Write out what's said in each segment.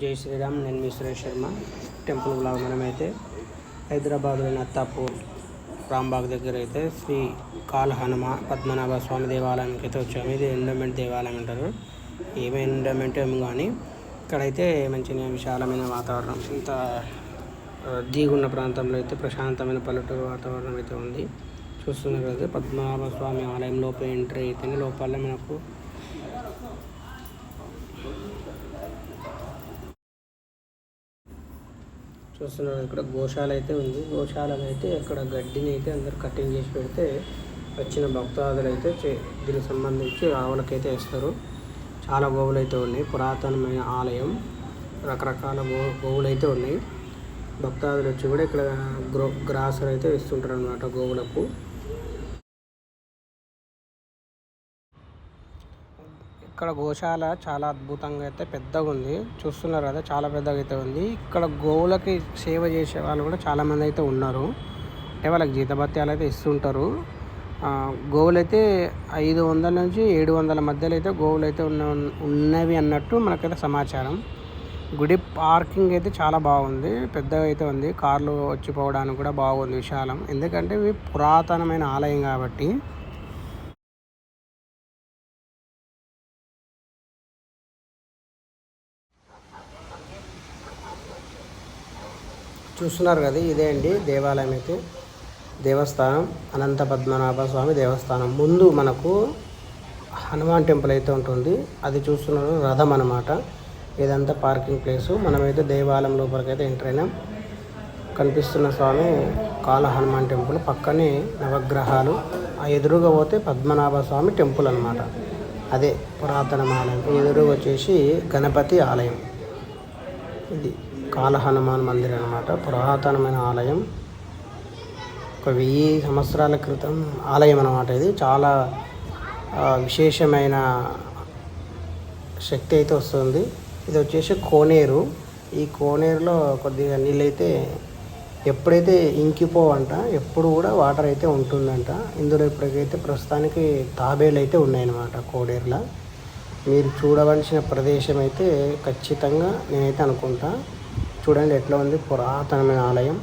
జై శ్రీరామ్ నేను మీ సురేష్ శర్మ. టెంపుల్ బ్లాగ్ మనమైతే హైదరాబాద్లోని అత్తాపూర్ రాంబాగ్ దగ్గర అయితే శ్రీ కాల్ హనుమ పద్మనాభ స్వామి దేవాలయానికి అయితే వచ్చాము. ఇది ఎండోమెంట్ దేవాలయం అంటారు. ఏమి ఎండోమెంట్ ఏమో కానీ ఇక్కడైతే మంచి విశాలమైన వాతావరణం. ఇంత దిగున్న ప్రాంతంలో అయితే ప్రశాంతమైన పల్లెటూరు వాతావరణం అయితే ఉంది. చూస్తున్నారు కదా పద్మనాభ స్వామి ఆలయం లోపల ఎంట్రీ అయితేనే లోపల మనకు చూస్తున్నారు ఇక్కడ గోశాల అయితే ఉంది. గోశాల అయితే ఇక్కడ గడ్డిని అయితే అందరు కటింగ్ చేసి పెడితే వచ్చిన భక్తాదులు అయితే దీనికి సంబంధించి ఆవులకైతే వేస్తారు. చాలా గోవులు అయితే ఉన్నాయి. పురాతనమైన ఆలయం. రకరకాల గో గోవులు అయితే ఉన్నాయి. భక్తాదులు వచ్చి కూడా ఇక్కడ గ్రో గ్రాసర్ అయితే ఇస్తుంటారు అనమాట గోవులకు. ఇక్కడ గోశాల చాలా అద్భుతంగా అయితే పెద్దగా ఉంది. చూస్తున్నారు కదా చాలా పెద్దగా అయితే ఉంది. ఇక్కడ గోవులకి సేవ చేసే వాళ్ళు కూడా చాలా మంది అయితే ఉన్నారు. అంటే వాళ్ళకి జీతభత్యాలు అయితే ఇస్తుంటారు. గోవులు అయితే ఐదు వందల నుంచి ఏడు వందల మధ్యలో అయితే గోవులు అయితే ఉన్న ఉన్నవి అన్నట్టు మనకైతే సమాచారం. గుడి పార్కింగ్ అయితే చాలా బాగుంది. పెద్దగా అయితే ఉంది. కార్లు వచ్చిపోవడానికి కూడా బాగుంది విశాలం. ఎందుకంటే ఇవి పురాతనమైన ఆలయం కాబట్టి చూస్తున్నారు కదా ఇదే అండి దేవాలయం అయితే. దేవస్థానం అనంత పద్మనాభ స్వామి దేవస్థానం. ముందు మనకు హనుమాన్ టెంపుల్ అయితే ఉంటుంది. అది చూస్తున్నారు రథం అనమాట ఇదంతా పార్కింగ్ ప్లేసు. మనమైతే దేవాలయం లోపలికి అయితే ఎంటర్ అయినాం. కనిపిస్తున్న స్వామి కాల హనుమాన్ టెంపుల్. పక్కనే నవగ్రహాలు. ఆ ఎదురుగా పోతే పద్మనాభ స్వామి టెంపుల్ అనమాట అదే పురాతన ఆలయం. ఎదురుగా వచ్చేసి గణపతి ఆలయం. ఇది కాల హనుమాన్ మందిర్ అనమాట పురాతనమైన ఆలయం. ఒక వెయ్యి సంవత్సరాల క్రితం ఆలయం అనమాట ఇది. చాలా విశేషమైన శక్తి అయితే వస్తుంది. ఇది వచ్చేసి కోనేరు. ఈ కోనేరులో కొద్దిగా నీళ్ళైతే ఎప్పుడైతే ఇంకిపోవంట ఎప్పుడు కూడా వాటర్ అయితే ఉంటుందంట. ఇందులో ఇప్పటికైతే ప్రస్తుతానికి తాబేలు అయితే ఉన్నాయన్నమాట కోనేరులో మీరు చూడవలసిన ప్రదేశం అయితే ఖచ్చితంగా నేనైతే అనుకుంటా. చూడండి ఎట్లా ఉంది? పురాతనమైన ఆలయం.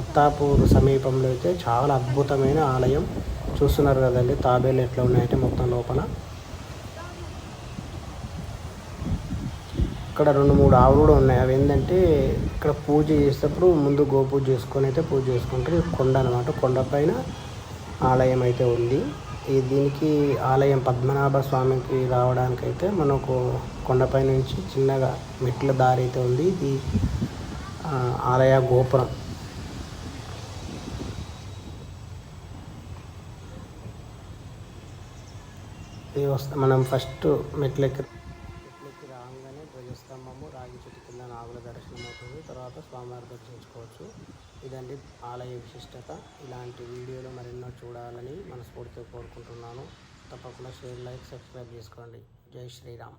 అత్తాపూర్ సమీపంలో అయితే చాలా అద్భుతమైన ఆలయం. చూస్తున్నారు కదండి తాబేలు ఎట్లా ఉన్నాయంటే మొత్తం లోపల. ఇక్కడ రెండు మూడు ఆవులు కూడా ఉన్నాయి. అవి ఏంటంటే ఇక్కడ పూజ చేసేటప్పుడు ముందు గోపూజ చేసుకొని అయితే పూజ చేసుకుంటారు. ఇది కొండ అనమాట కొండపైన ఆలయం అయితే ఉంది. ఈ దీనికి ఆలయం పద్మనాభ స్వామికి రావడానికి అయితే మనకు కొండపై నుంచి చిన్నగా మెట్ల దారి అయితే ఉంది. ఇది ఆలయ గోపురం. ఇది వస్తా మనం ఫస్ట్ మెట్లెక్కి మెట్లెక్కి రాగానే ధ్వజస్తంభము రాగి చెట్టు కింద నాగుల దర్శనం అవుతుంది. తర్వాత స్వామివారి దర్శించుకోవచ్చు. ఇదండి ఆలయ విశిష్టత. ఇలాంటి వీడియోలు మరెన్నో చూడాలని మనస్ఫూర్తిగా కోరుకుంటున్నాను. తప్పకుండా షేర్ లైక్ సబ్స్క్రైబ్ చేసుకోండి. జై శ్రీరామ్.